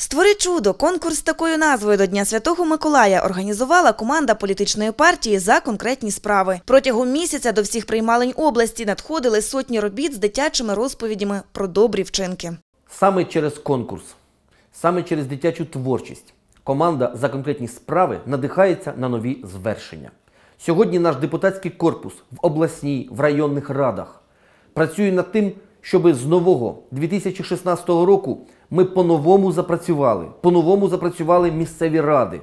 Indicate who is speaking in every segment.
Speaker 1: Створи чудо. Конкурс з такою назвою до Дня Святого Миколая організувала команда політичної партії за конкретні справи. Протягом місяця до всіх приймалень області надходили сотні робіт з дитячими розповідями про добрі вчинки.
Speaker 2: Саме через конкурс, саме через дитячу творчість команда за конкретні справи надихається на нові звершення. Сьогодні наш депутатський корпус в обласній, в районних радах працює над тим, щоб з нового 2016 року ми по-новому запрацювали, по-новому запрацювали місцеві ради,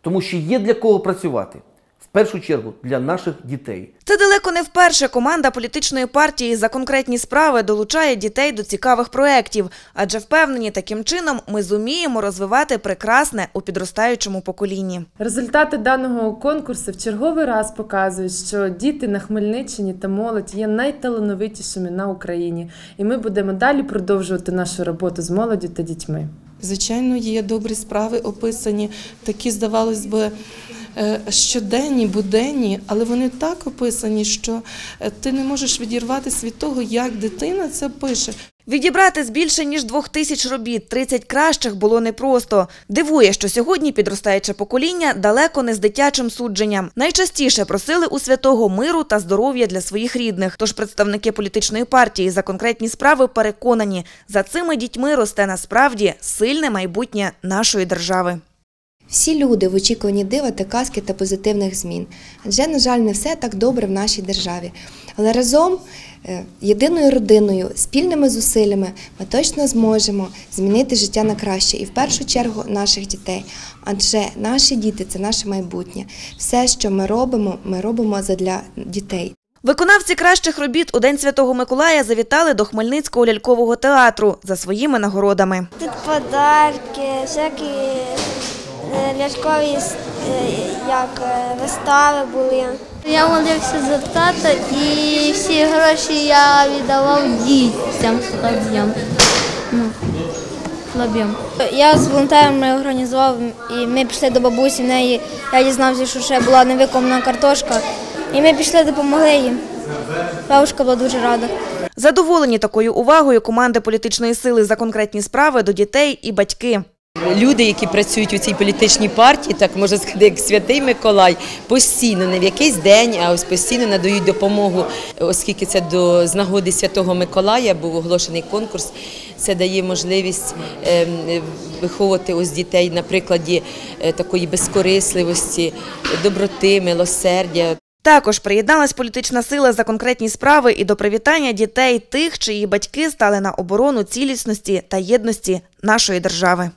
Speaker 2: тому що є для кого працювати. В першу чергу для наших дітей.
Speaker 1: Це далеко не вперше команда політичної партії за конкретні справи долучає дітей до цікавих проєктів, адже впевнені, таким чином ми зуміємо розвивати прекрасне у підростаючому поколінні.
Speaker 3: Результати даного конкурсу в черговий раз показують, що діти на Хмельниччині та молодь є найталановитішими на Україні, і ми будемо далі продовжувати нашу роботу з молоддю та дітьми.
Speaker 4: Звичайно, є добрі справи описані, такі, здавалось би, щоденні, буденні, але вони так описані, що е, ти не можеш відірватися від того, як дитина це пише.
Speaker 1: Відібрати з більше ніж двох тисяч робіт 30 кращих було непросто. Дивує, що сьогодні підростаюче покоління далеко не з дитячим судженням. Найчастіше просили у святого миру та здоров'я для своїх рідних. Тож представники політичної партії за конкретні справи переконані, за цими дітьми росте насправді сильне майбутнє нашої держави.
Speaker 5: Всі люди в очікуванні дива та казки та позитивних змін. Адже, на жаль, не все так добре в нашій державі. Але разом, е, єдиною родиною, спільними зусиллями ми точно зможемо змінити життя на краще і в першу чергу наших дітей. Адже наші діти це наше майбутнє. Все, що ми робимо, ми робимо задля дітей.
Speaker 1: Виконавці кращих робіт у День Святого Миколая завітали до Хмельницького лялькового театру за своїми нагородами.
Speaker 6: Тут подарки, всякі е, лялькові е, як е, вистави були.
Speaker 7: Я молився за тата і всі гроші я віддавав дітям слаб'ям. Ну, слаб'ям.
Speaker 6: Я з волонтерами організував, і ми пішли до бабусі, в неї я дізнався, що ще була невиконана картошка. І ми пішли, допомогли їм. Бабушка була дуже рада.
Speaker 1: Задоволені такою увагою команди політичної сили за конкретні справи до дітей і батьки.
Speaker 8: Люди, які працюють у цій політичній партії, так можна сказати, як святий Миколай, постійно, не в якийсь день, а ось постійно надають допомогу, оскільки це до з нагоди Святого Миколая був оголошений конкурс. Це дає можливість ем, виховувати ось дітей на прикладі е, такої безкорисливості, доброти, милосердя.
Speaker 1: Також приєдналась політична сила за конкретні справи і до привітання дітей тих, чиї батьки стали на оборону цілісності та єдності нашої держави.